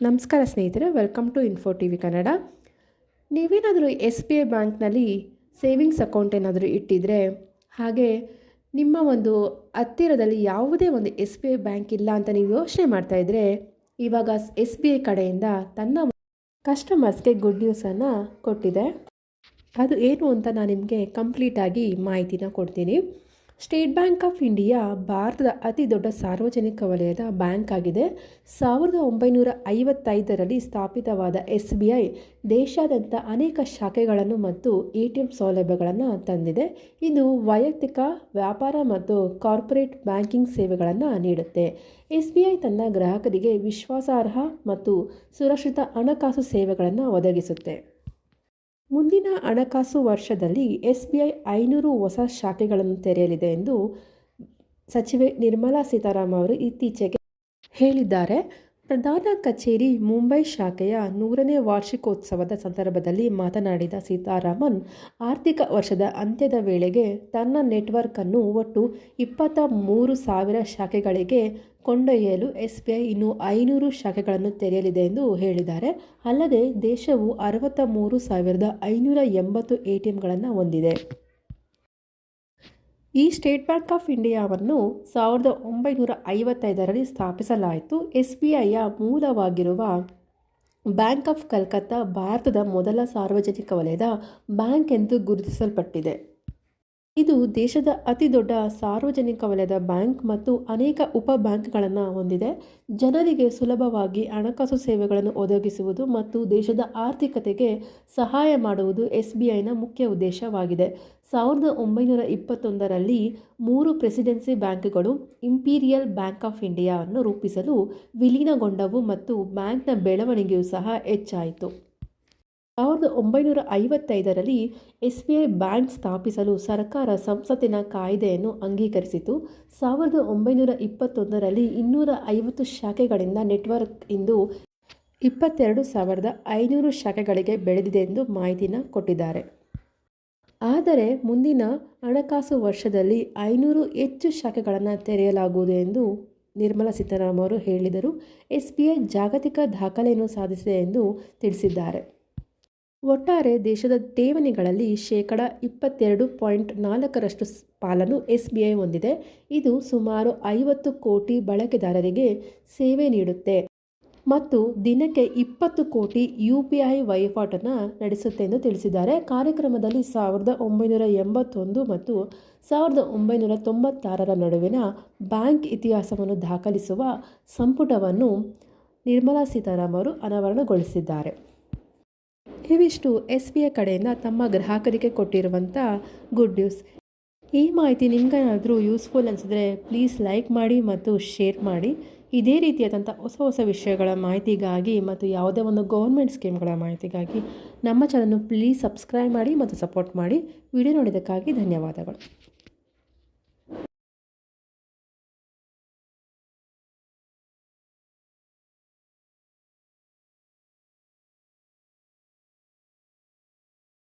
ನಮಸ್ಕಾರ ಸ್ನೇಹಿತರೆ welcome to Info T V Kannada ನೀವೇನಾದರೂ ಎಸ್ ಬಿ ಐ ಬ್ಯಾಂಕ್ನಲ್ಲಿ ಸೇವಿಂಗ್ಸ್ ಅಕೌಂಟ್ ಏನಾದರೂ ಇಟ್ಟಿದ್ರೆ, ಹಾಗೆ ನಿಮ್ಮ ಒಂದು ಹತ್ತಿರದಲ್ಲಿ ಯಾವುದೇ ಒಂದು ಎಸ್ ಬಿ ಐ ಬ್ಯಾಂಕ್ ಇಲ್ಲ ಅಂತ ನೀವು ಯೋಚನೆ ಮಾಡ್ತಾಯಿದ್ರೆ ಇವಾಗ ಎಸ್ ಬಿ ಐ ಕಡೆಯಿಂದ ತನ್ನ ಕಸ್ಟಮರ್ಸ್ಗೆ ಗುಡ್ ನ್ಯೂಸನ್ನು ಕೊಟ್ಟಿದೆ. ಅದು ಏನು ಅಂತ ನಾನು ನಿಮಗೆ ಕಂಪ್ಲೀಟಾಗಿ ಮಾಹಿತಿನ ಕೊಡ್ತೀನಿ. ಸ್ಟೇಟ್ ಬ್ಯಾಂಕ್ ಆಫ್ ಇಂಡಿಯಾ ಭಾರತದ ಅತಿ ದೊಡ್ಡ ಸಾರ್ವಜನಿಕ ವಲಯದ ಬ್ಯಾಂಕ್ ಆಗಿದೆ. ಸಾವಿರದ ಒಂಬೈನೂರ ಐವತ್ತೈದರಲ್ಲಿ ಸ್ಥಾಪಿತವಾದ ಎಸ್ ಬಿ ಐ ದೇಶಾದ್ಯಂತ ಅನೇಕ ಶಾಖೆಗಳನ್ನು ಮತ್ತು ಎ ಟಿ ಎಂ ಸೌಲಭ್ಯಗಳನ್ನು ತಂದಿದೆ. ಇದು ವೈಯಕ್ತಿಕ, ವ್ಯಾಪಾರ ಮತ್ತು ಕಾರ್ಪೊರೇಟ್ ಬ್ಯಾಂಕಿಂಗ್ ಸೇವೆಗಳನ್ನು ನೀಡುತ್ತೆ. ಎಸ್ ಬಿ ಐ ತನ್ನ ಗ್ರಾಹಕರಿಗೆ ವಿಶ್ವಾಸಾರ್ಹ ಮತ್ತು ಸುರಕ್ಷಿತ ಹಣಕಾಸು ಸೇವೆಗಳನ್ನು ಒದಗಿಸುತ್ತೆ. ಮುಂದಿನ ಹಣಕಾಸು ವರ್ಷದಲ್ಲಿ ಎಸ್ ಬಿ ಐನೂರು ಹೊಸ ಶಾಖೆಗಳನ್ನು ತೆರೆಯಲಿದೆ ಎಂದು ಸಚಿವೆ ನಿರ್ಮಲಾ ಸೀತಾರಾಮನ್ ಅವರು ಇತ್ತೀಚೆಗೆ ಹೇಳಿದ್ದಾರೆ. ಪ್ರಧಾನ ಕಚೇರಿ ಮುಂಬೈ ಶಾಖೆಯ ನೂರನೇ ವಾರ್ಷಿಕೋತ್ಸವದ ಸಂದರ್ಭದಲ್ಲಿ ಮಾತನಾಡಿದ ಸೀತಾರಾಮನ್, ಆರ್ಥಿಕ ವರ್ಷದ ಅಂತ್ಯದ ವೇಳೆಗೆ ತನ್ನ ನೆಟ್ವರ್ಕನ್ನು ಒಟ್ಟು ಇಪ್ಪತ್ತ ಮೂರು ಸಾವಿರ ಶಾಖೆಗಳಿಗೆ ಕೊಂಡೊಯ್ಯಲು ಎಸ್ ಬಿ ಐ ಇನ್ನು ಐನೂರು ಶಾಖೆಗಳನ್ನು ತೆರೆಯಲಿದೆ ಎಂದು ಹೇಳಿದ್ದಾರೆ. ಅಲ್ಲದೆ ದೇಶವು ಅರವತ್ತ ಮೂರು ಸಾವಿರದ ಐನೂರ ಎಂಬತ್ತು ಎ ಟಿ ಎಂಗಳನ್ನು ಹೊಂದಿದೆ. ಈ ಸ್ಟೇಟ್ ಬ್ಯಾಂಕ್ ಆಫ್ ಇಂಡಿಯಾವನ್ನು ಸಾವಿರದ ಒಂಬೈನೂರ ಐವತ್ತೈದರಲ್ಲಿ ಸ್ಥಾಪಿಸಲಾಯಿತು. ಎಸ್ ಬಿ ಐಯ ಮೂಲವಾಗಿರುವ ಬ್ಯಾಂಕ್ ಆಫ್ ಕಲ್ಕತ್ತಾ ಭಾರತದ ಮೊದಲ ಸಾರ್ವಜನಿಕ ವಲಯದ ಬ್ಯಾಂಕ್ ಎಂದು ಗುರುತಿಸಲ್ಪಟ್ಟಿದೆ. ಇದು ದೇಶದ ಅತಿ ದೊಡ್ಡ ಸಾರ್ವಜನಿಕ ವಲಯದ ಬ್ಯಾಂಕ್ ಮತ್ತು ಅನೇಕ ಉಪ ಬ್ಯಾಂಕ್ಗಳನ್ನು ಹೊಂದಿದೆ. ಜನರಿಗೆ ಸುಲಭವಾಗಿ ಹಣಕಾಸು ಸೇವೆಗಳನ್ನು ಒದಗಿಸುವುದು ಮತ್ತು ದೇಶದ ಆರ್ಥಿಕತೆಗೆ ಸಹಾಯ ಮಾಡುವುದು ಎಸ್ ಬಿ ಐನ ಮುಖ್ಯ ಉದ್ದೇಶವಾಗಿದೆ. ಸಾವಿರದ ಒಂಬೈನೂರ ಇಪ್ಪತ್ತೊಂದರಲ್ಲಿ ಮೂರು ಪ್ರೆಸಿಡೆನ್ಸಿ ಬ್ಯಾಂಕ್ಗಳು ಇಂಪೀರಿಯಲ್ ಬ್ಯಾಂಕ್ ಆಫ್ ಇಂಡಿಯಾವನ್ನು ರೂಪಿಸಲು ವಿಲೀನಗೊಂಡವು ಮತ್ತು ಬ್ಯಾಂಕ್ನ ಬೆಳವಣಿಗೆಯೂ ಸಹ ಹೆಚ್ಚಾಯಿತು. ಸಾವಿರದ ಒಂಬೈನೂರ ಐವತ್ತೈದರಲ್ಲಿ ಎಸ್ ಬಿ ಐ ಬ್ಯಾಂಕ್ ಸ್ಥಾಪಿಸಲು ಸರ್ಕಾರ ಸಂಸತ್ತಿನ ಕಾಯ್ದೆಯನ್ನು ಅಂಗೀಕರಿಸಿತು. ಸಾವಿರದ ಒಂಬೈನೂರ ಇಪ್ಪತ್ತೊಂದರಲ್ಲಿ ಇನ್ನೂರ ಐವತ್ತು ಶಾಖೆಗಳಿಂದ ನೆಟ್ವರ್ಕ್ ಇಂದು ಇಪ್ಪತ್ತೆರಡು ಸಾವಿರದ ಐನೂರು ಶಾಖೆಗಳಿಗೆ ಬೆಳೆದಿದೆ ಎಂದು ಮಾಹಿತಿನ ಕೊಟ್ಟಿದ್ದಾರೆ. ಆದರೆ ಮುಂದಿನ ಹಣಕಾಸು ವರ್ಷದಲ್ಲಿ ಐನೂರು ಹೆಚ್ಚು ಶಾಖೆಗಳನ್ನು ತೆರೆಯಲಾಗುವುದು ಎಂದು ನಿರ್ಮಲಾ ಸೀತಾರಾಮನ್ ಅವರು ಹೇಳಿದರು. ಎಸ್ ಬಿ ಐ ಜಾಗತಿಕ ದಾಖಲೆಯನ್ನು ಸಾಧಿಸಿದೆ ಎಂದು ತಿಳಿಸಿದ್ದಾರೆ. ಒಟ್ಟಾರೆ ದೇಶದ ಠೇವಣಿಗಳಲ್ಲಿ ಶೇಕಡ ಇಪ್ಪತ್ತೆರಡು ಪಾಯಿಂಟ್ ನಾಲ್ಕರಷ್ಟು ಪಾಲನ್ನು ಎಸ್ ಬಿ ಐ ಹೊಂದಿದೆ. ಇದು ಸುಮಾರು ಐವತ್ತು ಕೋಟಿ ಬಳಕೆದಾರರಿಗೆ ಸೇವೆ ನೀಡುತ್ತೆ. ಮತ್ತು ದಿನಕ್ಕೆ ಇಪ್ಪತ್ತು ಕೋಟಿ ಯು ಪಿ ಐ ವಹಿವಾಟನ್ನು ನಡೆಸುತ್ತೆ ಎಂದು ತಿಳಿಸಿದ್ದಾರೆ. ಕಾರ್ಯಕ್ರಮದಲ್ಲಿ ಸಾವಿರದ ಒಂಬೈನೂರ ಎಂಬತ್ತೊಂದು ಮತ್ತು ಸಾವಿರದ ಒಂಬೈನೂರ ತೊಂಬತ್ತಾರರ ನಡುವಿನ ಬ್ಯಾಂಕ್ ಇತಿಹಾಸವನ್ನು ದಾಖಲಿಸುವ ಸಂಪುಟವನ್ನು ನಿರ್ಮಲಾ ಸೀತಾರಾಮನ್ ಅವರು ಅನಾವರಣಗೊಳಿಸಿದ್ದಾರೆ. ಇವಿಷ್ಟು ಎಸ್ ಬಿ ಐ ಕಡೆಯಿಂದ ತಮ್ಮ ಗ್ರಾಹಕರಿಗೆ ಕೊಟ್ಟಿರುವಂಥ ಗುಡ್ ನ್ಯೂಸ್ ಈ ಮಾಹಿತಿ ನಿಮ್ಗೇನಾದರೂ ಯೂಸ್ಫುಲ್ ಅನಿಸಿದ್ರೆ ಪ್ಲೀಸ್ ಲೈಕ್ ಮಾಡಿ ಮತ್ತು ಶೇರ್ ಮಾಡಿ. ಇದೇ ರೀತಿಯಾದಂಥ ಹೊಸ ಹೊಸ ವಿಷಯಗಳ ಮಾಹಿತಿಗಾಗಿ ಮತ್ತು ಯಾವುದೇ ಒಂದು ಗೌರ್ಮೆಂಟ್ ಸ್ಕೀಮ್ಗಳ ಮಾಹಿತಿಗಾಗಿ ನಮ್ಮ ಚಾನಲ್ ಪ್ಲೀಸ್ ಸಬ್ಸ್ಕ್ರೈಬ್ ಮಾಡಿ ಮತ್ತು ಸಪೋರ್ಟ್ ಮಾಡಿ. ವಿಡಿಯೋ ನೋಡಿದ್ದಕ್ಕಾಗಿ ಧನ್ಯವಾದಗಳು.